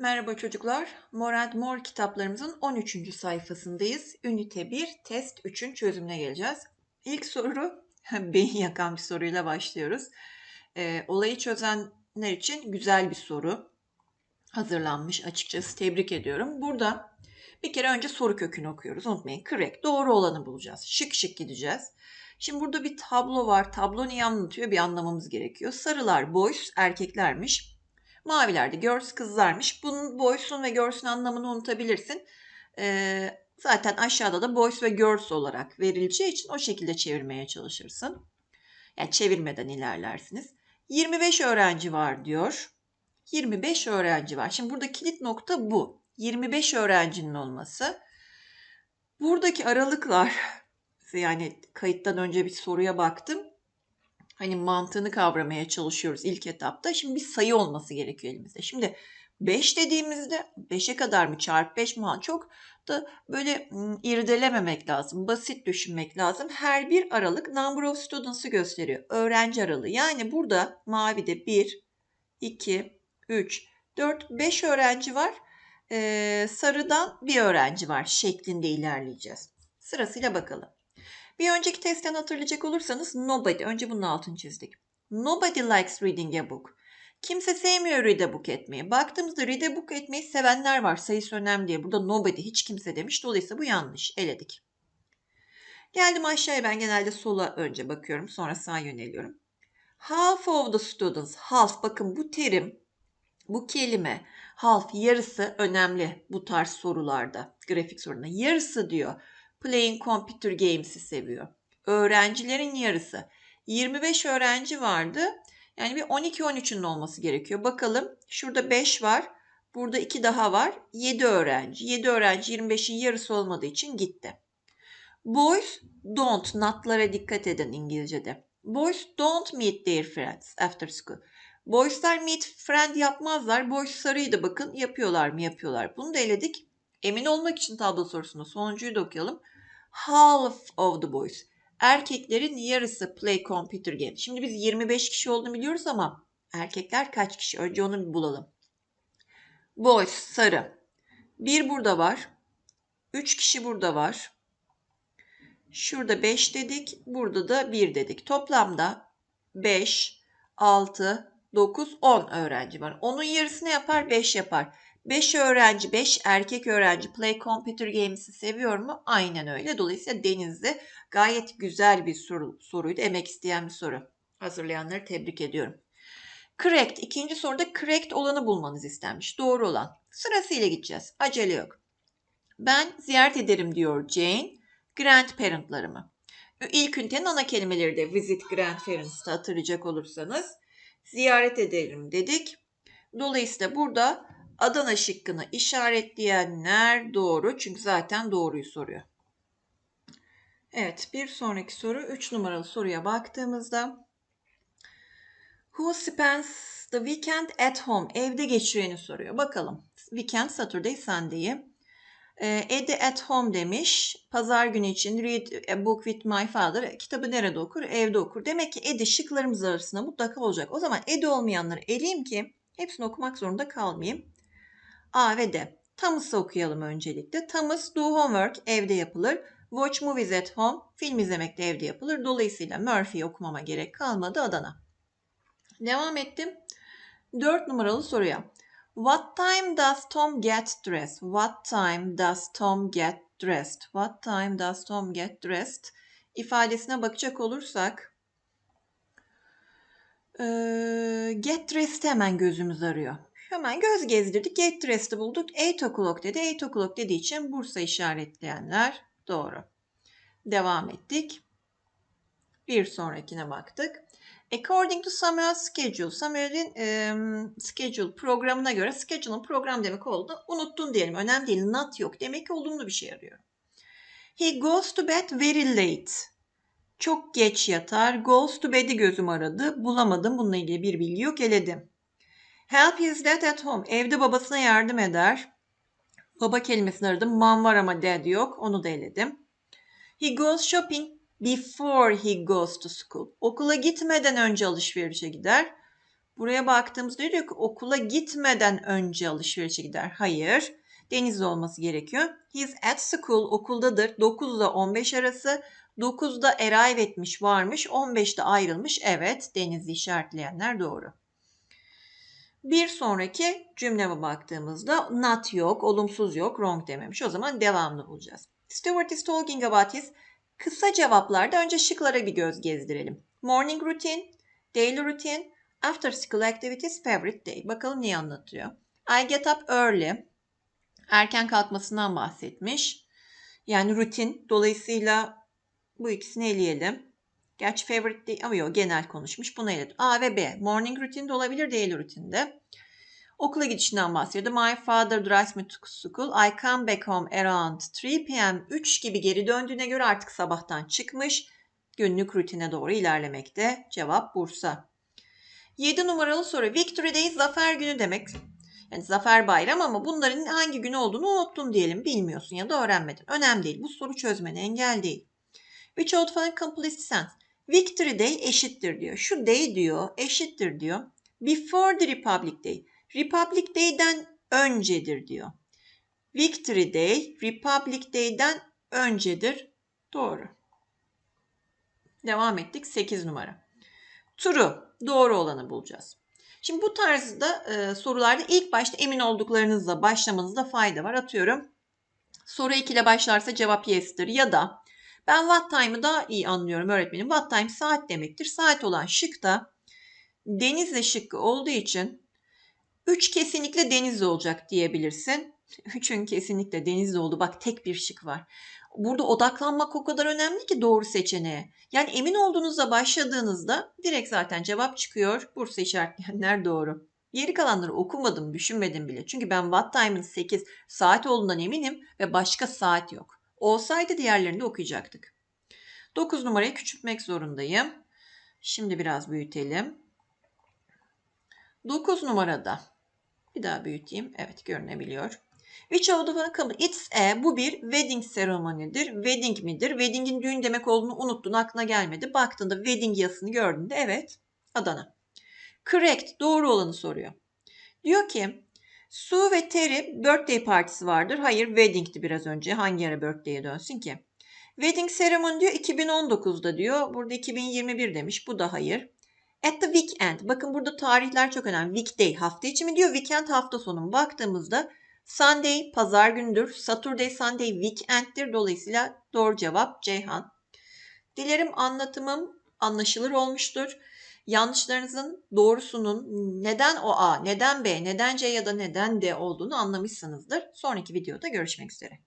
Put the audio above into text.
Merhaba çocuklar. More and More kitaplarımızın 13. sayfasındayız. Ünite 1, test 3'ün çözümüne geleceğiz. İlk soru, beyin yakan bir soruyla başlıyoruz. Ee, olayı çözenler için güzel bir soru hazırlanmış açıkçası. Tebrik ediyorum. Burada bir kere önce soru kökünü okuyoruz. Unutmayın. Correct. Doğru olanı bulacağız. Şık şık gideceğiz. Şimdi burada bir tablo var. Tablo niye anlatıyor? Bir anlamamız gerekiyor. Sarılar boys, erkeklermiş. Mavilerde girls kızlarmış. Bunun boys'un ve girls'ün anlamını unutabilirsin. Ee, zaten aşağıda da boys ve girls olarak verileceği için o şekilde çevirmeye çalışırsın. Yani çevirmeden ilerlersiniz. 25 öğrenci var diyor. 25 öğrenci var. Şimdi burada kilit nokta bu. 25 öğrencinin olması. Buradaki aralıklar yani kayıttan önce bir soruya baktım hani mantığını kavramaya çalışıyoruz ilk etapta. Şimdi bir sayı olması gerekiyor elimizde. Şimdi 5 dediğimizde 5'e kadar mı çarp 5 mi çok da böyle irdelememek lazım. Basit düşünmek lazım. Her bir aralık number of students'ı gösteriyor. Öğrenci aralığı. Yani burada mavide 1, 2, 3, 4, 5 öğrenci var. Ee, sarıdan bir öğrenci var şeklinde ilerleyeceğiz. Sırasıyla bakalım. Bir önceki testten hatırlayacak olursanız nobody, önce bunun altını çizdik. Nobody likes reading a book. Kimse sevmiyor read a book etmeyi. Baktığımızda read a book etmeyi sevenler var. Sayısı önemli diye. Burada nobody, hiç kimse demiş. Dolayısıyla bu yanlış. Eledik. Geldim aşağıya ben genelde sola önce bakıyorum. Sonra sağa yöneliyorum. Half of the students. Half bakın bu terim, bu kelime half yarısı önemli bu tarz sorularda. Grafik sorununda. Yarısı diyor playing computer games'i seviyor. Öğrencilerin yarısı. 25 öğrenci vardı. Yani bir 12-13'ün olması gerekiyor. Bakalım şurada 5 var. Burada 2 daha var. 7 öğrenci. 7 öğrenci 25'in yarısı olmadığı için gitti. Boys don't, notlara dikkat edin İngilizce'de. Boys don't meet their friends after school. Boyslar meet friend yapmazlar. Boys sarıydı bakın yapıyorlar mı yapıyorlar. Bunu da eledik. Emin olmak için tablo sorusunda sonuncuyu da okuyalım. Half of the boys. Erkeklerin yarısı play computer game. Şimdi biz 25 kişi olduğunu biliyoruz ama erkekler kaç kişi? Önce onu bir bulalım. Boys sarı. Bir burada var. Üç kişi burada var. Şurada 5 dedik. Burada da 1 dedik. Toplamda 5, 6, 9, 10 öğrenci var. Onun yarısı ne yapar? 5 yapar. 5 öğrenci, 5 erkek öğrenci Play Computer Games'i seviyor mu? Aynen öyle. Dolayısıyla Deniz'de gayet güzel bir soru, soruydu. Emek isteyen bir soru. Hazırlayanları tebrik ediyorum. Correct. İkinci soruda correct olanı bulmanız istenmiş. Doğru olan. Sırasıyla gideceğiz. Acele yok. Ben ziyaret ederim diyor Jane. Grandparentlarımı. İlk ünitenin ana kelimeleri de visit grandparents'ta hatırlayacak olursanız. Ziyaret ederim dedik. Dolayısıyla burada Adana şıkkını işaretleyenler doğru. Çünkü zaten doğruyu soruyor. Evet bir sonraki soru 3 numaralı soruya baktığımızda Who spends the weekend at home? Evde geçireni soruyor. Bakalım. Weekend Saturday Sunday'i. Eddie at home demiş. Pazar günü için read a book with my father. Kitabı nerede okur? Evde okur. Demek ki Eddie şıklarımız arasında mutlaka olacak. O zaman Eddie olmayanları eleyeyim ki hepsini okumak zorunda kalmayayım. A ve D. Thomas'ı okuyalım öncelikle. Thomas do homework evde yapılır. Watch movies at home film izlemek de evde yapılır. Dolayısıyla Murphy'yi okumama gerek kalmadı Adana. Devam ettim. 4 numaralı soruya. What time does Tom get dressed? What time does Tom get dressed? What time does Tom get dressed? ifadesine bakacak olursak get dressed hemen gözümüz arıyor. Hemen göz gezdirdik. Get dressed'ı bulduk. 8 o'clock dedi. 8 o'clock dediği için Bursa işaretleyenler doğru. Devam ettik. Bir sonrakine baktık. According to Samuel's schedule. Samuel'in e, schedule programına göre schedule'ın program demek oldu. Unuttun diyelim. Önemli değil. Not yok. Demek ki olumlu bir şey arıyor. He goes to bed very late. Çok geç yatar. Goes to bed'i gözüm aradı. Bulamadım. Bununla ilgili bir bilgi yok. Eledim. Help his dad at home. Evde babasına yardım eder. Baba kelimesini aradım. Mom var ama dad yok. Onu da eledim. He goes shopping before he goes to school. Okula gitmeden önce alışverişe gider. Buraya baktığımızda diyor ki okula gitmeden önce alışverişe gider. Hayır. Denizli olması gerekiyor. He's at school okuldadır. 9 ile 15 arası. 9'da arrive etmiş varmış. 15'te ayrılmış. Evet Denizli işaretleyenler doğru. Bir sonraki cümleme baktığımızda not yok, olumsuz yok, wrong dememiş. O zaman devamlı bulacağız. Stewart is talking about his kısa cevaplarda önce şıklara bir göz gezdirelim. Morning routine, daily routine, after school activities, favorite day. Bakalım neyi anlatıyor. I get up early. Erken kalkmasından bahsetmiş. Yani rutin. Dolayısıyla bu ikisini eleyelim. Gerçi favorite değil ama yok genel konuşmuş. Bunu eledim. A ve B. Morning routine de olabilir, daily routinde. Okula gidişinden bahsediyordu. My father drives me to school. I come back home around 3 p.m. 3 gibi geri döndüğüne göre artık sabahtan çıkmış. Günlük rutine doğru ilerlemekte. Cevap Bursa. 7 numaralı soru. Victory Day zafer günü demek. Yani zafer bayram ama bunların hangi gün olduğunu unuttun diyelim. Bilmiyorsun ya da öğrenmedin. Önemli değil. Bu soru çözmene engel değil. Which old fan complete sense. Victory Day eşittir diyor. Şu day diyor eşittir diyor. Before the Republic Day. Republic Day'den öncedir diyor. Victory Day Republic Day'den öncedir. Doğru. Devam ettik 8 numara. True. Doğru olanı bulacağız. Şimdi bu tarzda e, sorularda ilk başta emin olduklarınızla başlamanızda fayda var. Atıyorum. Soru 2 ile başlarsa cevap yes'tir ya da ben what time'ı daha iyi anlıyorum öğretmenim. What time saat demektir. Saat olan şık da denizle şıkkı olduğu için 3 kesinlikle denizli olacak diyebilirsin. 3'ün kesinlikle denizli oldu. Bak tek bir şık var. Burada odaklanmak o kadar önemli ki doğru seçeneğe. Yani emin olduğunuzda başladığınızda direkt zaten cevap çıkıyor. Bursa işaretleyenler doğru. Geri kalanları okumadım, düşünmedim bile. Çünkü ben What Time'ın 8 saat olduğundan eminim ve başka saat yok. Olsaydı diğerlerini de okuyacaktık. 9 numarayı küçültmek zorundayım. Şimdi biraz büyütelim. 9 numarada bir daha büyüteyim. Evet görünebiliyor. Which of the following It's a bu bir wedding seremonidir. Wedding midir? Wedding'in düğün demek olduğunu unuttun aklına gelmedi. Baktığında wedding yazısını gördüğünde evet Adana. Correct doğru olanı soruyor. Diyor ki Sue ve Terry birthday partisi vardır. Hayır wedding'ti biraz önce. Hangi ara birthday'e dönsün ki? Wedding ceremony diyor 2019'da diyor. Burada 2021 demiş. Bu da hayır. At the weekend. Bakın burada tarihler çok önemli. Weekday hafta içi mi diyor. Weekend hafta sonu mu? Baktığımızda Sunday pazar gündür. Saturday Sunday weekend'tir. Dolayısıyla doğru cevap Ceyhan. Dilerim anlatımım anlaşılır olmuştur. Yanlışlarınızın doğrusunun neden o A, neden B, neden C ya da neden D olduğunu anlamışsınızdır. Sonraki videoda görüşmek üzere.